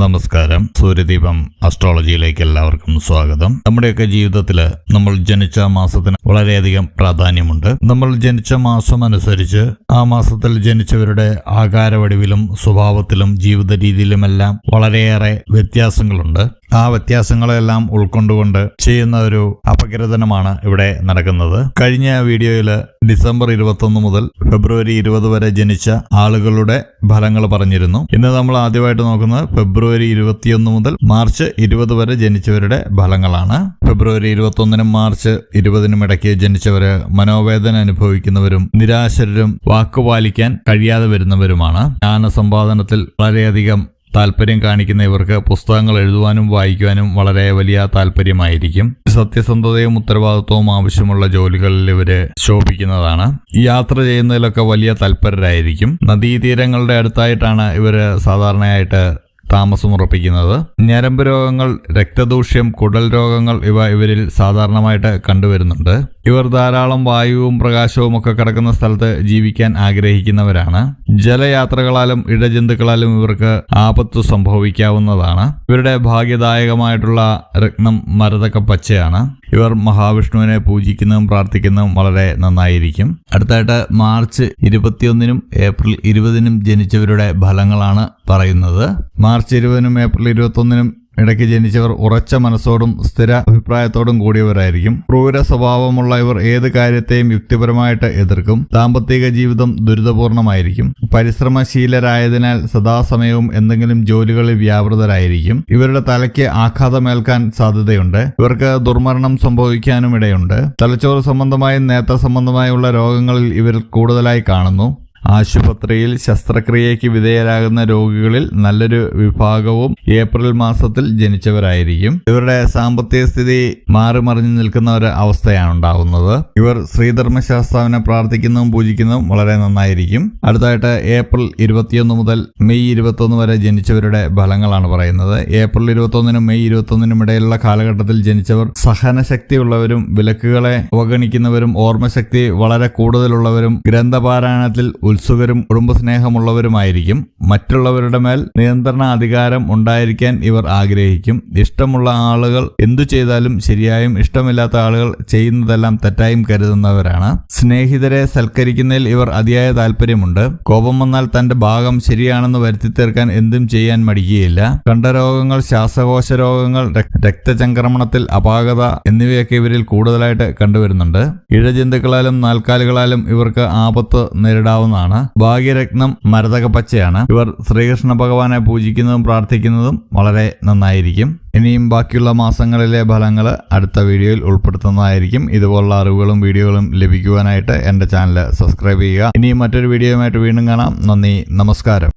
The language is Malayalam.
നമസ്കാരം. സൂര്യദീപം അസ്ട്രോളജിയിലേക്ക് എല്ലാവർക്കും സ്വാഗതം. നമ്മുടെയൊക്കെ ജീവിതത്തിൽ നമ്മൾ ജനിച്ച മാസത്തിന് വളരെയധികം പ്രാധാന്യമുണ്ട്. നമ്മൾ ജനിച്ച മാസം അനുസരിച്ച് ആ മാസത്തിൽ ജനിച്ചവരുടെ ആകാരവടിവിലും സ്വഭാവത്തിലും ജീവിത രീതിയിലുമെല്ലാം വളരെയേറെ വ്യത്യാസങ്ങളുണ്ട്. ആ വ്യത്യാസങ്ങളെല്ലാം ഉൾക്കൊണ്ടുകൊണ്ട് ചെയ്യുന്ന ഒരു അപഗ്രഥനമാണ് ഇവിടെ നടക്കുന്നത്. കഴിഞ്ഞ വീഡിയോയിൽ ഡിസംബർ ഇരുപത്തൊന്ന് മുതൽ ഫെബ്രുവരി ഇരുപത് വരെ ജനിച്ച ആളുകളുടെ ഫലങ്ങൾ പറഞ്ഞിരുന്നു. ഇന്ന് നമ്മൾ ആദ്യമായിട്ട് നോക്കുന്നത് ഫെബ്രുവരി ഇരുപത്തിയൊന്ന് മുതൽ മാർച്ച് ഇരുപത് വരെ ജനിച്ചവരുടെ ഫലങ്ങളാണ്. ഫെബ്രുവരി ഇരുപത്തൊന്നിനും മാർച്ച് ഇരുപതിനും ഇടയ്ക്ക് ജനിച്ചവര് മനോവേദന അനുഭവിക്കുന്നവരും നിരാശരും വാക്കുപാലിക്കാൻ കഴിയാതെ വരുന്നവരുമാണ്. ജ്ഞാനസമ്പാദനത്തിൽ വളരെയധികം താല്പര്യം കാണിക്കുന്ന ഇവർക്ക് പുസ്തകങ്ങൾ എഴുതുവാനും വായിക്കുവാനും വളരെ വലിയ താല്പര്യമായിരിക്കും. സത്യസന്ധതയും ഉത്തരവാദിത്വവും ആവശ്യമുള്ള ജോലികളിൽ ഇവർ ശോഭിക്കുന്നതാണ്. യാത്ര ചെയ്യുന്നതിലൊക്കെ വലിയ തൽപരരായിരിക്കും നദീതീരങ്ങളുടെ അടുത്തായിട്ടാണ് ഇവർ സാധാരണയായിട്ട് താമസമുറപ്പിക്കുന്നത് ഞരമ്പ് രോഗങ്ങൾ രക്തദൂഷ്യം കുടൽ രോഗങ്ങൾ ഇവ ഇവരിൽ സാധാരണമായിട്ട് കണ്ടുവരുന്നുണ്ട്. ഇവർ ധാരാളം വായുവും പ്രകാശവും ഒക്കെ കിടക്കുന്ന സ്ഥലത്ത് ജീവിക്കാൻ ആഗ്രഹിക്കുന്നവരാണ്. ജലയാത്രകളാലും ഇടജന്തുക്കളാലും ഇവർക്ക് ആപത്ത് സംഭവിക്കാവുന്നതാണ്. ഇവരുടെ ഭാഗ്യദായകമായിട്ടുള്ള രത്നം മരതക്ക പച്ചയാണ്. ഇവർ മഹാവിഷ്ണുവിനെ പൂജിക്കുന്നതും പ്രാർത്ഥിക്കുന്നതും വളരെ നന്നായിരിക്കും. അടുത്തായിട്ട് മാർച്ച് ഇരുപത്തിയൊന്നിനും ഏപ്രിൽ ഇരുപതിനും ജനിച്ചവരുടെ ഫലങ്ങളാണ് പറയുന്നത്. മാർച്ച് ഇരുപതിനും ഏപ്രിൽ ഇരുപത്തൊന്നിനും ഇടയ്ക്ക് ജനിച്ചവർ ഉറച്ച മനസ്സോടും സ്ഥിര അഭിപ്രായത്തോടും കൂടിയവരായിരിക്കും. ക്രൂര സ്വഭാവമുള്ള ഇവർ ഏത് കാര്യത്തെയും യുക്തിപരമായിട്ട് എതിർക്കും. ദാമ്പത്തിക ജീവിതം ദുരിതപൂർണമായിരിക്കും. പരിശ്രമശീലരായതിനാൽ സദാസമയവും എന്തെങ്കിലും ജോലികളിൽ വ്യാപൃതരായിരിക്കും. ഇവരുടെ തലയ്ക്ക് ആഘാതമേൽക്കാൻ സാധ്യതയുണ്ട്. ഇവർക്ക് ദുർമരണം സംഭവിക്കാനും ഇടയുണ്ട്. തലച്ചോറ് സംബന്ധമായും നേത്ര സംബന്ധമായുള്ള രോഗങ്ങളിൽ ഇവർ കൂടുതലായി കാണുന്നു. ആശുപത്രിയിൽ ശസ്ത്രക്രിയയ്ക്ക് വിധേയരാകുന്ന രോഗികളിൽ നല്ലൊരു വിഭാഗവും ഏപ്രിൽ മാസത്തിൽ ജനിച്ചവരായിരിക്കും. ഇവരുടെ സാമ്പത്തിക സ്ഥിതി മാറിമറിഞ്ഞു നിൽക്കുന്ന ഒരു അവസ്ഥയാണ് ഉണ്ടാകുന്നത് ഇവർ ശ്രീധർമ്മശാസ്താവിനെ പ്രാർത്ഥിക്കുന്നതും പൂജിക്കുന്നതും വളരെ നന്നായിരിക്കും. അടുത്തായിട്ട് ഏപ്രിൽ ഇരുപത്തിയൊന്ന് മുതൽ മെയ് ഇരുപത്തൊന്ന് വരെ ജനിച്ചവരുടെ ഫലങ്ങളാണ് പറയുന്നത്. ഏപ്രിൽ ഇരുപത്തൊന്നിനും മെയ് ഇരുപത്തൊന്നിനും ഇടയിലുള്ള കാലഘട്ടത്തിൽ ജനിച്ചവർ സഹനശക്തിയുള്ളവരും വിലക്കുകളെ അവഗണിക്കുന്നവരും ഓർമ്മശക്തി വളരെ കൂടുതലുള്ളവരും ഗ്രന്ഥപാരായണത്തിൽ ഉത്സുകരും കുടുംബസ്നേഹമുള്ളവരുമായിരിക്കും. മറ്റുള്ളവരുടെ മേൽ നിയന്ത്രണ അധികാരം ഉണ്ടായിരിക്കാൻ ഇവർ ആഗ്രഹിക്കും. ഇഷ്ടമുള്ള ആളുകൾ എന്തു ചെയ്താലും ശരിയായും ഇഷ്ടമില്ലാത്ത ആളുകൾ ചെയ്യുന്നതെല്ലാം തെറ്റായും കരുതുന്നവരാണ്. സ്നേഹിതരെ സൽക്കരിക്കുന്നതിൽ ഇവർ അതിയായ താല്പര്യമുണ്ട് കോപം വന്നാൽ തന്റെ ഭാഗം ശരിയാണെന്ന് വരുത്തി തീർക്കാൻ എന്തും ചെയ്യാൻ മടിക്കുകയില്ല. കണ്ഠരോഗങ്ങൾ ശ്വാസകോശ രോഗങ്ങൾ രക്തചംക്രമണത്തിൽ അപാകത എന്നിവയൊക്കെ ഇവരിൽ കൂടുതലായിട്ട് കണ്ടുവരുന്നുണ്ട്. ഇഴജന്തുക്കളാലും നാൽക്കാലികളാലും ഇവർക്ക് ആപത്ത് നേരിടാവുന്നതാണ്. ഭാഗ്യരത്നം മരതക പച്ചയാണ് ഇവർ ശ്രീകൃഷ്ണ ഭഗവാനെ പൂജിക്കുന്നതും പ്രാർത്ഥിക്കുന്നതും വളരെ നന്നായിരിക്കും. ഇനിയും ബാക്കിയുള്ള മാസങ്ങളിലെ ഫലങ്ങൾ അടുത്ത വീഡിയോയിൽ ഉൾപ്പെടുത്തുന്നതായിരിക്കും. ഇതുപോലുള്ള അറിവുകളും വീഡിയോകളും ലഭിക്കുവാനായിട്ട് എന്റെ ചാനൽ സബ്സ്ക്രൈബ് ചെയ്യുക. ഇനിയും മറ്റൊരു വീഡിയോയുമായിട്ട് വീണ്ടും കാണാം. നന്ദി നമസ്കാരം.